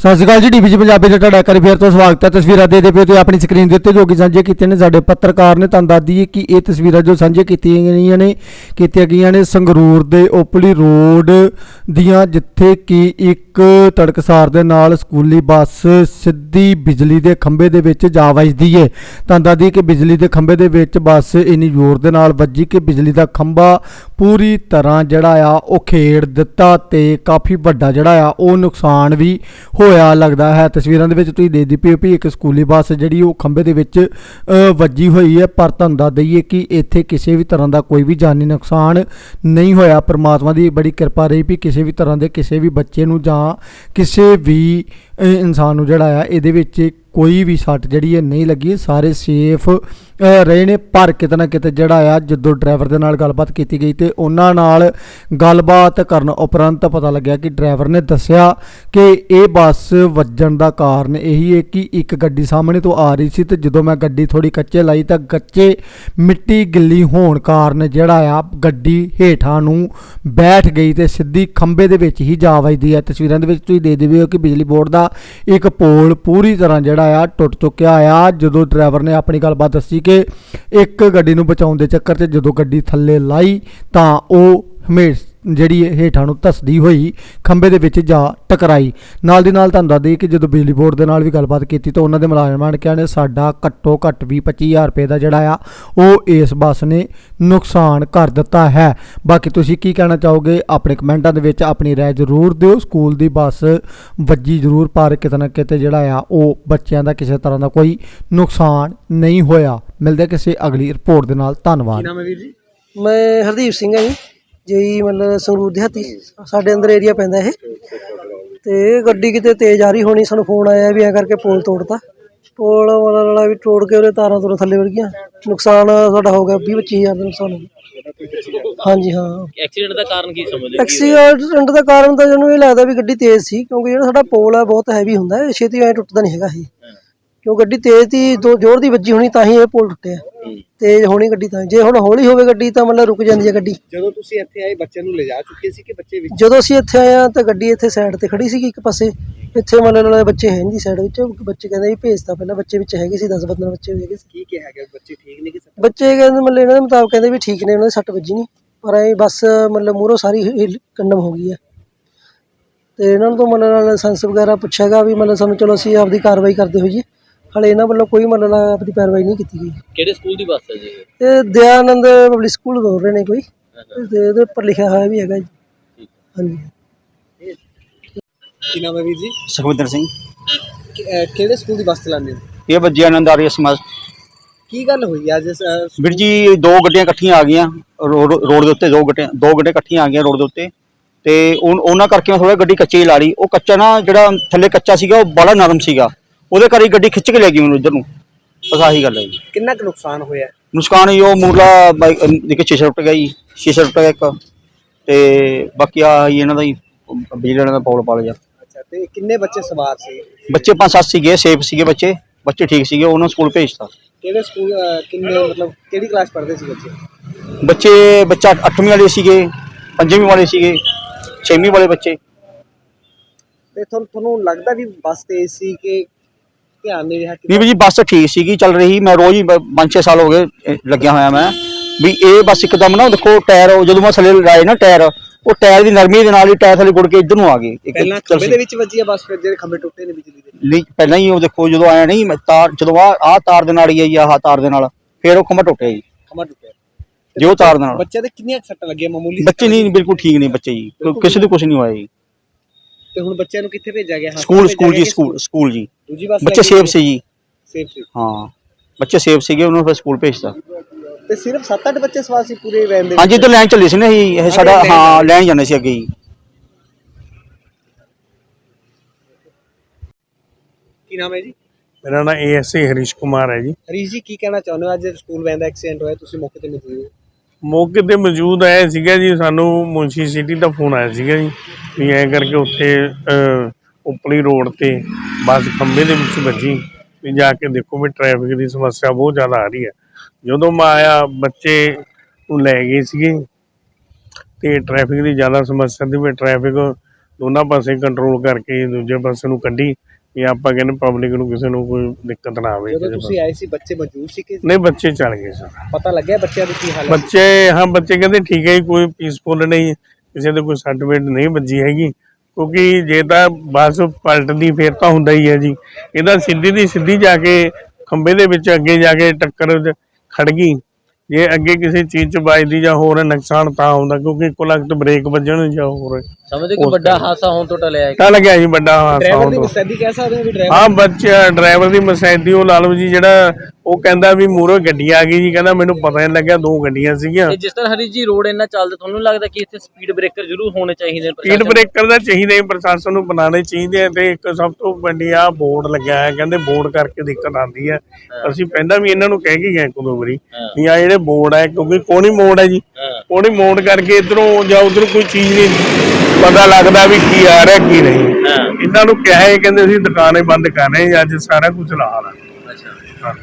ਸਤਿ ਸ਼੍ਰੀ ਅਕਾਲ ਜੀ ਡੀਬੀਜੀ ਪੰਜਾਬੀ ਦਾ ਤੁਹਾਡਾ ਇੱਕ ਵਾਰੀ ਫੇਰ ਤੋਂ ਸਵਾਗਤ ਹੈ। ਤਸਵੀਰਾਂ ਦੇ ਦੇ ਪਿਓ ਤੇ ਆਪਣੀ ਸਕਰੀਨ ਦੇ ਉੱਤੇ ਜੋ ਕਿ ਸਾਂਝੇ ਕੀਤੇ ਨੇ, ਸਾਡੇ ਪੱਤਰਕਾਰ ਨੇ ਤੁਹਾਨੂੰ ਦੱਸਦੀ ਦਈਏ ਕਿ ਇਹ ਤਸਵੀਰਾਂ ਜੋ ਸਾਂਝੇ ਕੀਤੀਆਂ ਗਈਆਂ ਨੇ, ਕੀਤੀਆਂ ਗਈਆਂ ਨੇ ਸੰਗਰੂਰ ਦੇ ਓਪਲੀ ਰੋਡ ਦੀਆਂ, ਜਿੱਥੇ ਕਿ ਇੱਕ ਤੜਕਸਾਰ ਦੇ ਨਾਲ ਸਕੂਲੀ ਬੱਸ ਸਿੱਧੀ ਬਿਜਲੀ ਦੇ ਖੰਭੇ ਦੇ ਵਿੱਚ ਜਾ ਵੱਜਦੀ ਹੈ ਤੁਹਾਨੂੰ ਦੱਸਦੀ ਕਿ ਬਿਜਲੀ ਦੇ ਖੰਭੇ ਦੇ ਵਿੱਚ ਬੱਸ ਇੰਨੀ ਜ਼ੋਰ ਦੇ ਨਾਲ ਵੱਜੀ ਕਿ ਬਿਜਲੀ ਦਾ ਖੰਭਾ ਪੂਰੀ ਤਰ੍ਹਾਂ ਜਿਹੜਾ ਆ, ਉਹ ਖੇੜ ਦਿੱਤਾ ਤੇ ਕਾਫੀ ਵੱਡਾ ਜਿਹੜਾ ਆ, ਉਹ ਨੁਕਸਾਨ ਵੀ ਹੋਇਆ ਲੱਗਦਾ ਹੈ। ਤਸਵੀਰਾਂ ਦੇ ਵਿੱਚ ਤੁਸੀਂ ਦੇਖਦੇ ਪਏ ਹੋ ਵੀ ਇੱਕ ਸਕੂਲੀ ਬੱਸ ਜਿਹੜੀ ਉਹ ਖੰਭੇ ਦੇ ਵਿੱਚ ਵੱਜੀ ਹੋਈ ਹੈ। ਪਰ ਤੁਹਾਨੂੰ ਦੱਸ ਦਈਏ ਕਿ ਇੱਥੇ ਕਿਸੇ ਵੀ ਤਰ੍ਹਾਂ ਦਾ ਕੋਈ ਵੀ ਜਾਨੀ ਨੁਕਸਾਨ ਨਹੀਂ ਹੋਇਆ। ਪਰਮਾਤਮਾ ਦੀ ਬੜੀ ਕਿਰਪਾ ਰਹੀ ਵੀ ਕਿਸੇ ਵੀ ਤਰ੍ਹਾਂ ਦੇ ਕਿਸੇ ਵੀ ਬੱਚੇ ਨੂੰ ਜਾਂ ਕਿਸੇ ਵੀ ਇਨਸਾਨ ਨੂੰ ਜਿਹੜਾ ਆ, ਇਹਦੇ ਵਿੱਚ ਕੋਈ ਵੀ ਸੱਟ ਜਿਹੜੀ ਹੈ ਨਹੀਂ ਲੱਗੀ ਸਾਰੇ ਸੇਫ ਰਹੇ ਨੇ ਪਰ ਕਿਤੇ ਨਾ ਕਿਤੇ ਜਿਹੜਾ ਆ ਜਦੋਂ ਡਰਾਈਵਰ ਦੇ ਨਾਲ ਗੱਲਬਾਤ ਕੀਤੀ ਗਈ ਤੇ ਉਹਨਾਂ ਨਾਲ ਗੱਲਬਾਤ ਕਰਨ ਉਪਰੰਤ ਪਤਾ ਲੱਗਿਆ ਕਿ ਡਰਾਈਵਰ ਨੇ ਦੱਸਿਆ ਕਿ ਇਹ ਬੱਸ ਵੱਜਣ ਦਾ ਕਾਰਨ ਇਹੀ ਹੈ ਕਿ ਇੱਕ ਗੱਡੀ ਸਾਹਮਣੇ ਤੋਂ ਆ ਰਹੀ ਸੀ ਤੇ ਜਦੋਂ ਮੈਂ ਗੱਡੀ ਥੋੜੀ ਕੱਚੇ ਲਾਈ ਤਾਂ ਕੱਚੇ ਮਿੱਟੀ ਗਿੱਲੀ ਹੋਣ ਕਾਰਨ ਜਿਹੜਾ ਆ ਗੱਡੀ ਹੇਠਾਂ ਨੂੰ ਬੈਠ ਗਈ ਤੇ ਸਿੱਧੀ ਖੰਭੇ ਦੇ ਵਿੱਚ ਹੀ ਜਾ ਵੱਜਦੀ ਹੈ। ਤਸਵੀਰਾਂ ਦੇ ਵਿੱਚ ਤੁਸੀਂ ਦੇ ਦੇਵੇ ਹੋ ਕਿ ਬਿਜਲੀ ਬੋਰਡ ਦਾ ਇੱਕ ਪੋਲ ਪੂਰੀ ਤਰ੍ਹਾਂ ਜਿਹੜਾ ਆ ਟੁੱਟ ਚੁੱਕਿਆ ਆ। ਜਦੋਂ ਡਰਾਈਵਰ ਨੇ ਆਪਣੀ ਗੱਲਬਾਤ ਦੱਸੀ ਕਿ ਇੱਕ ਗੱਡੀ ਨੂੰ ਬਚਾਉਣ ਦੇ ਚੱਕਰ 'ਚ ਜਦੋਂ ਗੱਡੀ ਥੱਲੇ ਲਾਈ ਤਾਂ ਉਹ ਹਮੇਸ਼ ਜਿਹੜੀ ਇਹ ਹੇਠਾਂ ਨੂੰ ਧਸਦੀ ਹੋਈ ਖੰਭੇ ਦੇ ਵਿੱਚ ਜਾ ਟਕਰਾਈ। ਨਾਲ ਦੀ ਨਾਲ ਤੁਹਾਨੂੰ ਦੱਸ ਦਈਏ ਕਿ ਜਦੋਂ ਬਿਜਲੀ ਬੋਰਡ ਦੇ ਨਾਲ ਵੀ ਗੱਲਬਾਤ ਕੀਤੀ ਤਾਂ ਉਹਨਾਂ ਦੇ ਮੁਲਾਜ਼ਮਾਂ ਨੇ ਕਿਹਾ ਨੇ ਸਾਡਾ ਘੱਟੋ ਘੱਟ ਵੀ 25000 ਰੁਪਏ ਦਾ ਜਿਹੜਾ ਆ ਉਹ ਇਸ ਬੱਸ ਨੇ ਨੁਕਸਾਨ ਕਰ ਦਿੱਤਾ ਹੈ। ਬਾਕੀ ਤੁਸੀਂ ਕੀ ਕਹਿਣਾ ਚਾਹੋਗੇ? ਆਪਣੇ ਕਮੈਂਟਾਂ ਦੇ ਵਿੱਚ ਆਪਣੀ ਰਾਏ ਜ਼ਰੂਰ ਦਿਓ। ਸਕੂਲ ਦੀ ਬੱਸ ਵੱਜੀ ਜ਼ਰੂਰ ਪਰ ਕਿਤੇ ਨਾ ਕਿਤੇ ਜਿਹੜਾ ਆ ਉਹ ਬੱਚਿਆਂ ਦਾ ਕਿਸੇ ਤਰ੍ਹਾਂ ਦਾ ਕੋਈ ਨੁਕਸਾਨ ਨਹੀਂ ਹੋਇਆ। ਮਿਲਦੇ ਕਿਸੇ ਅਗਲੀ ਰਿਪੋਰਟ ਦੇ ਨਾਲ। ਧੰਨਵਾਦ। ਨਾਮ ਹੈ ਵੀਰ ਜੀ? ਮੈਂ ਹਰਦੀਪ ਸਿੰਘ ਹਾਂ ਜੀ। ਜੇਈ ਮਤਲਬ ਸੰਗਰੂਰ ਦਿਹਾਤੀ ਸਾਡੇ ਅੰਦਰ ਏਰੀਆ ਪੈਂਦਾ ਇਹ। ਤੇ ਗੱਡੀ ਕਿਤੇ ਤੇਜ਼ ਆ ਰਹੀ ਹੋਣੀ ਸਾਨੂੰ ਫੋਨ ਆਇਆ ਵੀ ਐ ਕਰਕੇ ਪੋਲ ਤੋੜਤਾ। ਪੋਲ ਵਾਲਾ ਵਾਲਾ ਵੀ ਤੋੜ ਕੇ ਉਹਦੇ ਤਾਰਾਂ ਤੋਂ ਥੱਲੇ ਵੜ ਗਈਆਂ। ਨੁਕਸਾਨ ਸਾਡਾ ਹੋ ਗਿਆ 20 25000 ਦਾ ਨੁਕਸਾਨ ਹੋ ਗਿਆ। ਹਾਂਜੀ ਹਾਂ। ਐਕਸੀਡੈਂਟ ਦਾ ਕਾਰਨ ਕੀ ਸਮਝਦੇ ਐਕਸੀਡੈਂਟ ਦਾ ਕਾਰਨ ਤਾਂ ਜਿਹਨੂੰ ਇਹ ਲੱਗਦਾ ਵੀ ਗੱਡੀ ਤੇਜ਼ ਸੀ ਕਿਉਂਕਿ ਜਿਹੜਾ ਸਾਡਾ ਪੋਲ ਹੈ ਬਹੁਤ ਹੈਵੀ ਹੁੰਦਾ ਹੈ ਛੇਤੀ ਐ ਟੁੱਟਦਾ ਨਹੀਂ ਹੈਗਾ ਇਹ। ਕਿਉਂ ਗੱਡੀ ਤੇਜ਼ ਦੀ ਦੋ ਜ਼ੋਰ ਦੀ ਵੱਜੀ ਹੋਣੀ ਤਾਂ ਹੀ ਇਹ ਪੋਲ ਟੁੱਟਿਆ। ਤੇਜ਼ ਹੋਣੀ ਗੱਡੀ ਤਾਂ ਜੇ ਹੁਣ ਹੌਲੀ ਹੋਵੇ ਗੱਡੀ ਤਾਂ ਮਤਲਬ ਰੁਕ ਜਾਂਦੀ ਹੈ ਗੱਡੀ। ਜਦੋਂ ਤੁਸੀਂ ਇੱਥੇ ਆਏ ਬੱਚੇ ਨੂੰ ਲਿਜਾ ਚੁੱਕੇ ਸੀ ਕਿ ਬੱਚੇ ਵਿੱਚ? ਜਦੋਂ ਅਸੀਂ ਇੱਥੇ ਆਏ ਆ ਤਾਂ ਗੱਡੀ ਇੱਥੇ ਸਾਈਡ ਤੇ ਖੜੀ ਸੀਗੀ ਇੱਕ ਪਾਸੇ। ਇੱਥੇ ਮੰਨ ਲਓ ਬੱਚੇ ਹੈ ਨਹੀਂ ਸਾਈਡ ਵਿੱਚ। ਬੱਚੇ ਕਹਿੰਦੇ ਵੀ ਭੇਜਤਾ ਪਹਿਲਾਂ ਬੱਚੇ ਵਿੱਚ ਹੈਗੇ ਸੀ 10 15 ਬੱਚੇ ਹੈਗੇ ਸੀ। ਕੀ ਕਿਹਾ ਗਿਆ? ਬੱਚੇ ਠੀਕ ਨੇ ਕਿ ਸੱਟ? ਬੱਚੇ ਕਹਿੰਦੇ ਮਤਲਬ ਇਹਨਾਂ ਦੇ ਮੁਤਾਬਕ ਕਹਿੰਦੇ ਵੀ ਠੀਕ ਨੇ ਉਹਨਾਂ ਦੇ ਸੱਟ ਵੱਜੀ ਨਹੀਂ। ਪਰ ਐ ਬਸ ਮਤਲਬ ਮੂਹਰੋਂ ਸਾਰੀ ਹਿੱਲ- ਕੰਡਮ ਹੋ ਗਈ ਹੈ ਤੇ ਇਹਨਾਂ ਨੂੰ ਤਾਂ ਮਤਲਬ ਲਾਇਸੈਂਸ ਵਗੈਰਾ ਪੁੱਛੇਗਾ ਵੀ ਮਤਲਬ ਸਾਨੂੰ ਚਲੋ ਅਸੀਂ ਆਪਦੀ ਕਾਰਵਾਈ ਕਰਦੇ ਹੋਈਏ। ਹਲੇ ਇਹਨਾਂ ਵੱਲੋਂ ਕੋਈ ਮਤਲਬ ਆਪਦੀ ਕਾਰਵਾਈ ਨਹੀਂ ਕੀਤੀ ਗਈ। ਕਿਹੜੇ ਸਕੂਲ ਦੀ ਬੱਸ ਹੈ ਜੀ ਇਹ? ਇਹ ਦਿਆਨੰਦ ਪਬਲਿਕ ਸਕੂਲ ਬੋਲ ਰਹੇ ਨੇ ਕੋਈ। ਤੇ ਇਹਦੇ ਉੱਪਰ ਲਿਖਿਆ ਹੋਇਆ ਵੀ ਹੈਗਾ ਜੀ। ਹਾਂਜੀ। ਕੀ ਨਾਮ ਹੈ ਵੀਰ ਜੀ? ਸੁਖਵਿੰਦਰ ਸਿੰਘ। ਕਿ- ਅਹ ਕਿਹੜੇ ਸਕੂਲ ਦੀ ਬੱਸ ਚਲਾਉਂਦੇ ਹੋ? ਇਹ ਬੱਜੇ ਆਨੰਦ ਆਰੀਆ ਸਮਾਜ ਕੀ ਗੱਲ ਹੋਈ ਅੱਜ ਅਹ, ਵੀਰ ਜੀ ਦੋ ਗੱਡੀਆਂ ਇਕੱਠੀਆਂ ਆ ਗਈਆਂ। ਰੋਡ ਰੋਡ ਦੇ ਉੱਤੇ ਦੋ ਗੱਡੀਆਂ ਦੋ ਗੱਡੀਆਂ ਇਕੱਠੀਆਂ ਆ ਗਈਆਂ ਰੋਡ ਦੇ ਉੱਤੇ। ਤੇ ਉਨ- ਉਹਨਾਂ ਕਰਕੇ ਮੈਂ ਥੋੜਾ ਗੱਡੀ ਕੱਚੀ ਹੀ ਲਾ ਲਈ। ਉਹ ਕੱਚਾ ਨਾ ਜਿਹੜਾ ਥੱਲੇ ਕੱਚਾ ਸੀਗਾ ਉਹ ਬੜਾ ਨਰਮ ਸੀਗਾ। ਉਹਦੇ ਕਰਕੇ ਗੱਡੀ ਖਿੱਚ ਕੇ ਲੈ ਗਈ ਮੈਨੂੰ ਇੱਧਰ ਨੂੰ। ਬਸ ਆਹੀ ਗੱਲ ਹੈ ਜੀ। ਕਿੰਨਾ ਕੁ ਨੁਕਸਾਨ ਹੋਇਆ? ਨੁਕਸਾਨ ਹੀ ਉਹ ਬਾਈਕ ਦੇਖੇ ਸ਼ੀਸ਼ਾ ਟੁੱਟ ਗਿਆ ਜੀ ਸ਼ੀਸ਼ਾ ਟੁੱਟ ਗਿਆ ਇੱਕ। ਤੇ ਬਾਕੀ ਆ ਹੀ ਇਹਨਾਂ ਦਾ ਹੀ ਬਿਜਲੀ ਵਾਲਿਆਂ ਦਾ ਪੌਲ ਪਾ ਲਿਆ ਅੱਛਾ ਤੇ ਕਿੰਨੇ ਬੱਚੇ ਸਵਾਰ ਸੀ? ਬੱਚੇ ਪੰਜ ਸੱਤ ਸੀਗੇ ਸੇਫ ਸੀਗੇ ਬੱਚੇ। ਬੱਚੇ ਠੀਕ ਸੀਗੇ ਉਹਨਾਂ ਨੂੰ ਸਕੂਲ ਭੇਜਤਾ। ਕਿਹੜੇ ਸਕੂਲ ਅਹ, ਕਿੰਨੇ ਮਤਲਬ ਕਿਹੜੀ ਕਲਾਸ ਪੜ੍ਹਦੇ ਸੀ ਬੱਚੇ? ਬੱਚੇ ਬੱਚਾ 8ਵੀਂ ਵਾਲੇ ਸੀਗੇ ਪੰਜਵੀਂ ਵਾਲੇ ਸੀਗੇ 6ਵੀਂ ਵਾਲੇ ਬੱਚੇ। ਤੇ ਤੁਹਾਨੂੰ ਤੁਹਾਨੂੰ ਲੱਗਦਾ ਵੀ ਬੱਸ ਤੇਜ਼ ਸੀ ਕਿ ਧਿਆਨ ਨਹੀਂ ਰਿਹਾ ਨਹੀਂ ਵੀ ਜੀ ਬੱਸ ਠੀਕ ਸੀਗੀ ਚੱਲ ਰਹੀ ਮੈਂ ਰੋਜ਼ ਹੀ 5-6 ਸਾਲ ਹੋ ਗਏ ਇਹ ਲੱਗਿਆ ਹੋਇਆ ਮੈਂ। ਵੀ ਇਹ ਬੱਸ ਇੱਕਦਮ ਨਾ ਦੇਖੋ ਟਾਇਰ ਉਹ ਜਦੋਂ ਮੈਂ ਥੱਲੇ ਲਾਏ ਨਾ ਟਾਇਰ ਉਹ ਟਾਇਰ ਦੀ ਨਰਮੀ ਦੇ ਨਾਲ ਹੀ ਟਾਇਰ ਥੱਲੇ ਗੁੜ ਕੇ ਇੱਧਰ ਨੂੰ ਆ ਗਏ। ਇੱਕ ਪਹਿਲਾਂ ਖੰਭੇ ਦੇ ਵਿੱਚ ਵੱਜੀ ਆ ਬੱਸ ਫਿਰ ਜਿਹੜੇ ਖੰਭੇ ਟੁੱਟੇ ਨੇ ਬਿਜਲੀ ਦੇ। ਨਹੀਂ ਪਹਿਲਾਂ ਹੀ ਉਹ ਦੇਖੋ ਜਦੋਂ ਆਇਆ ਨਹੀਂ ਮੈਂ ਤਾਰ ਜਦੋਂ ਆ ਆ ਤਾਰ ਦੇ ਨਾਲ ਹੀ ਆਈ ਆਹ ਤਾਰ ਦੇ ਨਾਲ ਫਿਰ ਉਹ ਖੰਭਾ ਟੁੱਟਿਆ ਜੀ। ਖੰਭਾ ਟੁੱਟਿਆ। ਜੇ ਤਾਰ ਦੇ ਨਾਲ। ਬੱਚੇ ਦੇ ਕਿੰਨੀਆਂ ਸੱਟਾਂ ਲੱਗੀਆਂ ਮਾਮੂਲੀ ਬੱਚੇ ਨਹੀਂ ਬਿਲਕੁਲ ਠੀਕ ਨਹੀਂ ਬੱਚੇ ਜੀ ਕਿਸੇ ਦੇ ਕੁਝ ਨਹੀਂ ਹੋਇਆ ਜੀ। ਤੇ ਹੁਣ ਬੱਚਿਆਂ ਨੂੰ ਕਿੱਥੇ ਭੇਜਿਆ ਗਿਆ? ਸਕੂਲ ਸਕੂਲ ਜੀ ਸਕੂਲ ਸਕੂਲ ਜੀ। ਦੂਜੀ ਬੱਸ ਬੱਚੇ ਸੇਫ ਸੀ ਜੀ। ਸੇਫ ਸੀ। ਹਾਂ ਬੱਚੇ ਸੇਫ ਸੀਗੇ ਉਹਨਾਂ ਨੂੰ ਫਿਰ ਸਕੂਲ ਭੇਜਤਾ। ਤੇ ਸਿਰਫ 7-8 ਬੱਚੇ ਸਵਾਰ ਸੀ ਪੂਰੇ ਵੈਨ ਦੇ ਹਾਂਜੀ ਇੱਧਰ ਲੈਣ ਚੱਲੇ ਸੀ ਨਾ ਅਸੀਂ ਇਹ ਸਾਡਾ ਹਾਂ ਲੈਣ ਜਾਂਦੇ ਸੀ ਅੱਗੇ ਜੀ। ਕੀ ਨਾਮ ਹੈ ਜੀ? ਮੇਰਾ ਨਾਮ ਏਐਸਏ ਹਰੀਸ਼ ਕੁਮਾਰ ਹੈ ਜੀ। ਹਰੀਸ਼ ਜੀ ਕੀ ਕਹਿਣਾ ਚਾਹੁੰਦੇ ਹੋ? ਅੱਜ ਸਕੂਲ ਵੈਨ ਦਾ ਐਕਸੀਡੈਂਟ ਹੋਇਆ ਤੁਸੀਂ ਮੌਕੇ ਤੇ ਮੌਜੂਦ ਹੋ। ਮੌਕੇ ਤੇ ਮੌਜੂਦ ਆਇਆ ਸੀਗਾ ਜੀ ਸਾਨੂੰ ਮੁੰਸ਼ੀ ਸਿਟੀ ਦਾ ਫੋਨ ਆਇਆ ਸੀਗਾ ਜੀ ਵੀ ਐਂ ਕਰਕੇ ਉੱਥੇ ਅਹ, ਉਪਲੀ ਰੋਡ ਤੇ ਬੱਸ ਖੰਭੇ ਦੇ ਵਿੱਚ ਵੱਜੀ ਵੀ ਜਾ ਕੇ ਦੇਖੋ ਵੀ ਟ੍ਰੈਫਿਕ ਦੀ ਸਮੱਸਿਆ ਬਹੁਤ ਜ਼ਿਆਦਾ ਆ ਰਹੀ ਹੈ। ਜਦੋਂ ਮੈਂ ਆਇਆ ਬੱਚੇ ਨੂੰ ਲੈ ਗਏ ਸੀਗੇ ਤੇ ਟ੍ਰੈਫਿਕ ਦੀ ਜ਼ਿਆਦਾ ਸਮੱਸਿਆ ਦੀ ਵੀ ਟ੍ਰੈਫਿਕ ਦੋਨਾਂ ਪਾਸੇ ਕੰਟਰੋਲ ਕਰਕੇ ਦੂਜੇ ਪਾਸੇ ਨੂੰ ਕੱਢੀ। ਵੀ ਆਪਾਂ ਕਹਿੰਦੇ ਪਬਲਿਕ ਨੂੰ ਕਿਸੇ ਨੂੰ ਕੋਈ ਦਿੱਕਤ ਨਾ ਆਵੇ ਜਦੋਂ ਤੁਸੀਂ ਆਏ ਸੀ ਬੱਚੇ ਮੌਜੂਦ ਸੀ ਕਿ। ਨਹੀਂ ਬੱਚੇ ਚਲ ਗਏ ਸਰ ਪਤਾ ਲੱਗਿਆ ਬੱਚਿਆਂ ਦੀ ਕੀ ਹਾਲਤ? ਬੱਚੇ ਹਾਂ ਬੱਚੇ ਕਹਿੰਦੇ ਠੀਕ ਹੈ ਜੀ ਕੋਈ ਪੀਸਫੁਲ ਨਹੀਂ ਕਿਸੇ ਦੇ ਕੋਈ ਸੱਟ ਵੇਟ ਨਹੀਂ ਵੱਜੀ ਹੈਗੀ। ਕਿਉਂਕਿ ਜੇ ਤਾਂ ਬੱਸ ਪਲਟਦੀ ਫੇਰ ਤਾਂ ਹੁੰਦਾ ਹੀ ਹੈ ਜੀ। ਇਹਦਾ ਸਿੱਧੀ ਦੀ ਸਿੱਧੀ ਜਾ ਕੇ ਖੰਬੇ ਦੇ ਵਿੱਚ ਅੱਗੇ ਜਾ ਕੇ ਟੱਕਰ ਖੜ ਗਈ। ਜੇ ਅੱਗੇ ਕਿਸੇ ਚੀਜ਼ ਚ ਵੱਜਦੀ ਜਾਂ ਹੋਰ ਨੁਕਸਾਨ ਤਾਂ ਹੁੰਦਾ ਕਿਉਂਕਿ ਇੱਕੋ ਲਗਤ ਬ੍ਰੇਕ ਵੱਜਣ ਜਾਂ ਹੋਰ। ਸਮਝਦੇ ਕਿ ਵੱਡਾ ਹਾਦਸਾ ਹੋਣ ਤੋਂ ਟਲਿਆ ਹੈ? ਤਾਂ ਲੱਗਿਆ ਜੀ ਵੱਡਾ ਹਾਦਸਾ ਡਰਾਈਵਰ ਦੀ ਤੋਂ। ਮੁਸਤੈਦੀ ਕਹਿ ਸਕਦੇ ਹਾਂ ਵੀ ਡਰਾਈਵਰ ਹਾਂ ਬੱਚਾ ਡਰਾਈਵਰ ਦੀ ਮਸੈਦੀ ਉਹ ਲਾ ਲਓ ਜੀ ਜਿਹੜਾ ਉਹ ਕਹਿੰਦਾ ਵੀ ਮੂਹਰੋਂ ਗੱਡੀ ਆ ਗਈ ਜੀ ਕਹਿੰਦਾ ਮੈਨੂੰ ਪਤਾ ਨਹੀਂ ਲੱਗਿਆ ਦੋ ਗੱਡੀਆਂ ਸੀਗੀਆਂ। ਤੇ ਜਿਸ ਤਰ੍ਹਾਂ ਹਰੀ ਜੀ ਰੋਡ ਇੰਨਾ ਚੱਲਦਾ ਤੁਹਾਨੂੰ ਲੱਗਦਾ ਕਿ ਇੱਥੇ ਸਪੀਡ ਬ੍ਰੇਕਰ ਜ਼ਰੂਰ ਹੋਣੇ ਚਾਹੀਦੇ ਨੇ ਸਪੀਡ ਬ੍ਰੇਕਰ ਦਾ ਚਾਹੀਦਾ ਹੀ ਪ੍ਰਸ਼ਾਸਨ ਨੂੰ ਬਣਾਉਣੇ ਚਾਹੀਦੇ ਆ ਤੇ ਇੱਕ ਸਭ ਤੋਂ ਵੱਡੀ ਆ ਬੋਰਡ ਲੱਗਿਆ ਹੈ ਕਹਿੰਦੇ ਬੋਰਡ ਕਰਕੇ ਦਿੱਕਤ ਆਉਂਦੀ ਹੈ। ਅਸੀਂ ਪਹਿਲਾਂ ਵੀ ਇਹਨਾਂ ਨੂੰ ਕਹਿ ਕੇ ਗਏ ਇੱਕ ਦੋ ਵਾਰੀ ਵੀ ਆ ਜਿਹੜੇ ਬੋਰਡ ਹੈ ਕਿਉਂਕਿ ਕੋਣੀ ਮੋੜ ਹੈ ਜੀ। ਕੋਣੀ ਮੋੜ ਕਰਕੇ ਇਧਰੋਂ ਜਾਂ ਉਧਰੋਂ ਕੋਈ ਚੀਜ਼ ਨਹੀਂ ਪਤਾ ਲੱਗਦਾ ਵੀ ਕੀ ਆ ਰਿਹਾ ਕੀ ਨਹੀਂ। ਇਹਨਾਂ ਨੂੰ ਕਿਹਾ ਹੈ ਕਹਿੰਦੇ ਅਸੀਂ ਦੁਕਾਨੇ ਬੰਦ ਕਰ ਰਹੇ ਹਾਂ ਅੱਜ ਸਾਰਾ ਕੁਝ ਲਾ ਲਾ। ਅੱਛਾ। ਹਾਂ।